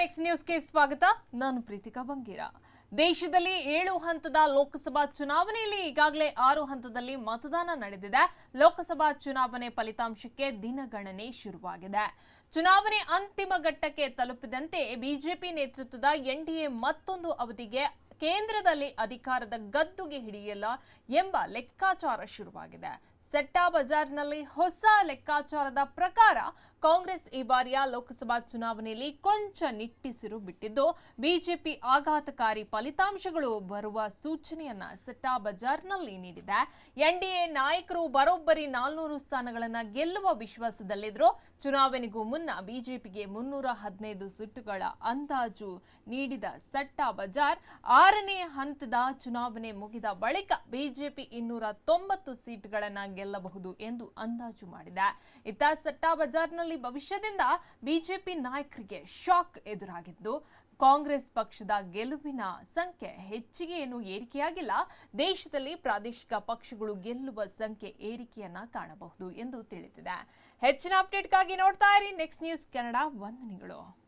Next ನ್ಯೂಸ್ಗೆ ಸ್ವಾಗತ. ನಾನು ಪ್ರೀತಿಕಾ ಬಂಗೀರ. ದೇಶದಲ್ಲಿ ಏಳು ಹಂತದ ಲೋಕಸಭಾ ಚುನಾವಣೆಯಲ್ಲಿ ಈಗಾಗಲೇ ಆರು ಹಂತದಲ್ಲಿ ಮತದಾನ ನಡೆದಿದೆ. ಲೋಕಸಭಾ ಚುನಾವಣೆ ಫಲಿತಾಂಶಕ್ಕೆ ದಿನಗಣನೆ ಶುರುವಾಗಿದೆ. ಚುನಾವಣೆ ಅಂತಿಮ ಘಟ್ಟಕ್ಕೆ ತಲುಪಿದಂತೆ ಬಿಜೆಪಿ ನೇತೃತ್ವದ ಎನ್ಡಿಎ ಮತ್ತೊಂದು ಅವಧಿಗೆ ಕೇಂದ್ರದಲ್ಲಿ ಅಧಿಕಾರದ ಗದ್ದುಗೆ ಹಿಡಿಯಲ್ಲ ಎಂಬ ಲೆಕ್ಕಾಚಾರ ಶುರುವಾಗಿದೆ. ಸೆಟ್ಟಾ ಬಜಾರ್ನಲ್ಲಿ ಹೊಸ ಲೆಕ್ಕಾಚಾರದ ಪ್ರಕಾರ ಕಾಂಗ್ರೆಸ್ ಈ ಬಾರಿಯ ಲೋಕಸಭಾ ಚುನಾವಣೆಯಲ್ಲಿ ಕೊಂಚ ನಿಟ್ಟಿಸಿರು ಬಿಟ್ಟಿದ್ದು, ಬಿಜೆಪಿ ಆಘಾತಕಾರಿ ಫಲಿತಾಂಶಗಳು ಬರುವ ಸೂಚನೆಯನ್ನ ಸಿಟ್ಟಾ ಬಜಾರ್ನಲ್ಲಿ ನೀಡಿದೆ. ಎನ್ಡಿಎ ನಾಯಕರು ಬರೋಬ್ಬರಿ ನಾಲ್ನೂರು ಸ್ಥಾನಗಳನ್ನು ಗೆಲ್ಲುವ ವಿಶ್ವಾಸದಲ್ಲಿದ್ದರು ಚುನಾವಣೆಗೂ ಮುನ್ನ ಬಿಜೆಪಿಗೆ ಮುನ್ನೂರ ಹದಿನೈದು ಸೀಟುಗಳ ಅಂದಾಜು ನೀಡಿದ ಸಟ್ಟಾ ಬಜಾರ್, ಆರನೇ ಹಂತದ ಚುನಾವಣೆ ಮುಗಿದ ಬಳಿಕ ಬಿಜೆಪಿ ಇನ್ನೂರ ತೊಂಬತ್ತು ಸೀಟ್ಗಳನ್ನು ಗೆಲ್ಲಬಹುದು ಎಂದು ಅಂದಾಜು ಮಾಡಿದೆ. ಇತ್ತ ಸಟ್ಟಾ ಬಜಾರ್ನಲ್ಲಿ ಭವಿಷ್ಯದಿಂದ ಬಿಜೆಪಿ ನಾಯಕರಿಗೆ ಶಾಕ್ ಎದುರಾಗಿದ್ದು, ಕಾಂಗ್ರೆಸ್ ಪಕ್ಷದ ಗೆಲುವಿನ ಸಂಖ್ಯೆ ಹೆಚ್ಚಿಗೆ ಏನು ಏರಿಕೆಯಾಗಿಲ್ಲ, ದೇಶದಲ್ಲಿ ಪ್ರಾದೇಶಿಕ ಪಕ್ಷಗಳು ಗೆಲ್ಲುವ ಸಂಖ್ಯೆ ಏರಿಕೆಯನ್ನ ಕಾಣಬಹುದು ಎಂದು ತಿಳಿದಿದೆ ಹೆಚ್ಚಿನ ಅಪ್ಡೇಟ್ಗಾಗಿ ನೋಡ್ತಾ ಇರಿ. ನೆಕ್ಸ್ಟ್ ನ್ಯೂಸ್ ಕನ್ನಡ ವಂದನೆಗಳು.